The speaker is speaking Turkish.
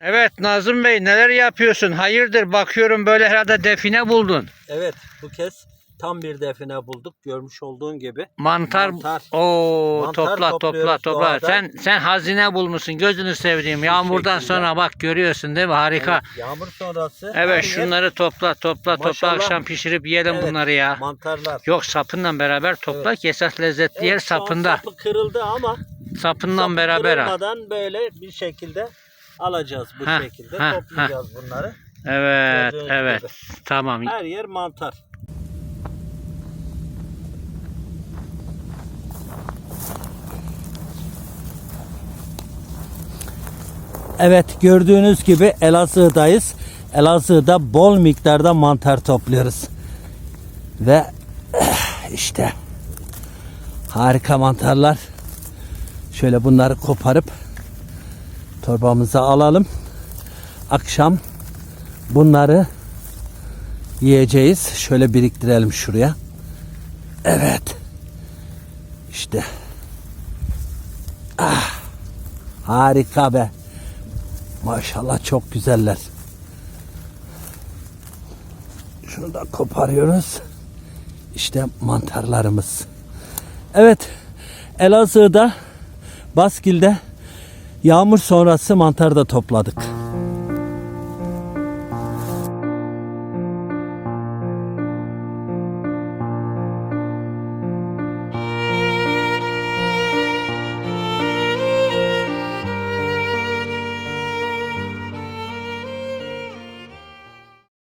Evet Nazım Bey neler yapıyorsun? Hayırdır bakıyorum böyle herhalde define buldun. Evet bu kez tam bir define bulduk. Görmüş olduğun gibi. Mantar. Mantar. Oo Mantar topla topla topla. doğada. Sen sen hazine bulmuşsun. Gözünü sevdiğim. Yağmurdan sonra bak görüyorsun değil mi? Harika. Evet, yağmur sonrası. Evet, her yer şunları topla topla topla Maşallah. akşam pişirip yiyelim Evet, bunları ya. Mantarlar. Yok sapınla beraber topla ki esas lezzetli yer Evet, an sapında. sapı kırıldı ama Sapından sapı beraber kırılmadan böyle bir şekilde alacağız bu Ha, şekilde. ha, Toplayacağız bunları. Evet Gördüğünüz evet. gibi. Tamam. Her yer mantar. Evet gördüğünüz gibi Elazığ'dayız. Elazığ'da bol miktarda mantar topluyoruz. Ve eh, işte harika mantarlar. Şöyle bunları koparıp torbamıza alalım. Akşam bunları yiyeceğiz. Şöyle biriktirelim şuraya. Evet. İşte. Ah. Harika be. Maşallah çok güzeller. Şunu da koparıyoruz. İşte mantarlarımız. Evet. Elazığ'da Baskil'de yağmur sonrası mantar da topladık.